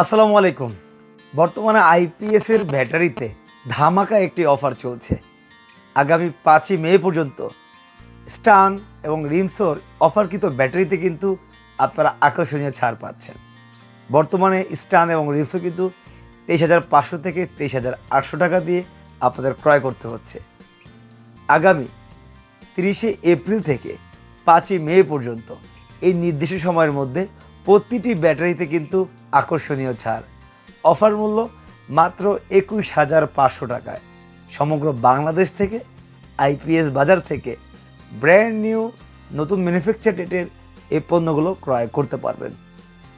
আসসালামু আলাইকুম। বর্তমানে আইপিএসের ব্যাটারিতে ধামাকা একটি অফার চলছে। আগামী পাঁচই মে পর্যন্ত স্টান এবং রিমসোর অফারকৃত ব্যাটারিতে কিন্তু আপনারা আকর্ষণীয় ছাড় পাচ্ছেন। বর্তমানে স্টান এবং রিমসো কিন্তু তেইশ হাজার পাঁচশো থেকে তেইশ হাজার আটশো টাকা দিয়ে আপনাদের ক্রয় করতে হচ্ছে। আগামী তিরিশে এপ্রিল থেকে পাঁচই মে পর্যন্ত এই নির্দিষ্ট সময়ের মধ্যে প্রতিটি ব্যাটারিতে কিন্তু আকর্ষণীয় ছাড়। অফার মূল্য মাত্র একুশ হাজার পাঁচশো টাকায়। সমগ্র বাংলাদেশ থেকে, আইপিএস বাজার থেকে ব্র্যান্ড নিউ নতুন ম্যানুফ্যাকচার ডেটের এই পণ্যগুলো ক্রয় করতে পারবেন।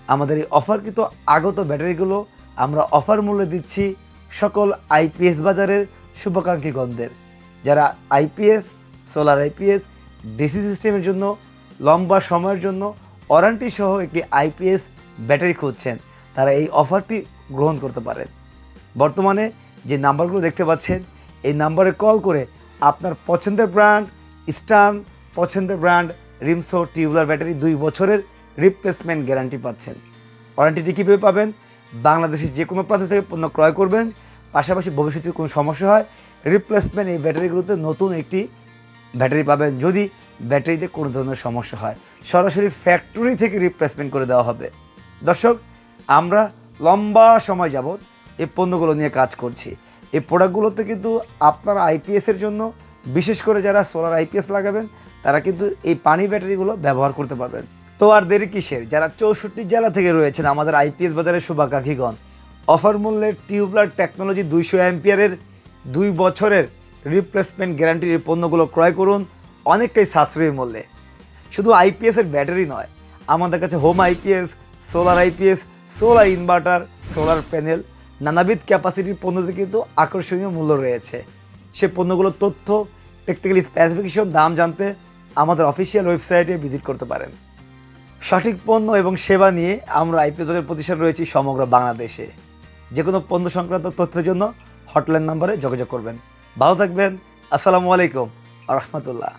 আমাদের এই অফারকৃত আগত ব্যাটারিগুলো আমরা অফার মূল্যে দিচ্ছি সকল আইপিএস বাজারের শুভাকাঙ্ক্ষীগণদের যারা আইপিএস, সোলার আইপিএস, ডিসি সিস্টেমের জন্য, লম্বা সময়ের জন্য ওয়ারান্টি সহ একটি আইপিএস ব্যাটারি খুঁজছেন, তারা এই অফারটি গ্রহণ করতে পারেন। বর্তমানে যে নাম্বারগুলো দেখতে পাচ্ছেন, এই নাম্বারে কল করে আপনার পছন্দের ব্র্যান্ড স্টান পছন্দের ব্র্যান্ড রিমসো টিউবলার ব্যাটারি দুই বছরের রিপ্লেসমেন্ট গ্যারান্টি পাচ্ছেন। ওয়ারেন্টিটি কীভাবে পাবেন? বাংলাদেশের যে কোনো প্রান্ত থেকে পণ্য ক্রয় করবেন। পাশাপাশি ভবিষ্যতে কোনো সমস্যা হয় রিপ্লেসমেন্ট এই ব্যাটারিগুলোতে নতুন একটি ব্যাটারি পাবেন। যদি ব্যাটারিতে কোনো ধরনের সমস্যা হয়, সরাসরি ফ্যাক্টরি থেকে রিপ্লেসমেন্ট করে দেওয়া হবে। দর্শক, আমরা লম্বা সময় যাবৎ এই পণ্যগুলো নিয়ে কাজ করছি। এই প্রোডাক্টগুলোতে কিন্তু আপনারা আইপিএসের জন্য, বিশেষ করে যারা সোলার আইপিএস লাগাবেন, তারা কিন্তু এই পানি ব্যাটারিগুলো ব্যবহার করতে পারবেন। তো আর দেরি কিসের? যারা চৌষট্টি জেলা থেকে রয়েছেন, আমাদের আইপিএস বাজারের শুভাকাঙ্ক্ষীগণ, অফার মূল্যের টিউবলার টেকনোলজি দুইশো অ্যাম্পিয়ারের দুই বছরের রিপ্লেসমেন্ট গ্যারান্টির এই পণ্যগুলো ক্রয় করুন, অনেকটাই সাশ্রয়ী মূল্যে। শুধু আইপিএসের ব্যাটারি নয়, আমাদের কাছে home IPS solar IPS solar inverter solar panel নানাবিধ ক্যাপাসিটির পণ্যতে কিন্তু আকর্ষণীয় মূল্য রয়েছে। সে পণ্যগুলোর তথ্য টেকনিক্যালি স্পেসিফিকেশন দাম জানতে আমাদের অফিসিয়াল ওয়েবসাইটে ভিজিট করতে পারেন। সঠিক পণ্য এবং সেবা নিয়ে আমরা আইপিএলের প্রতিষ্ঠান রয়েছি সমগ্র বাংলাদেশে। যে কোনো পণ্য সংক্রান্ত তথ্যের জন্য হটলাইন নম্বরে যোগাযোগ করবেন। ভালো থাকবেন, আসসালামু আলাইকুম রহমতুল্লাহ।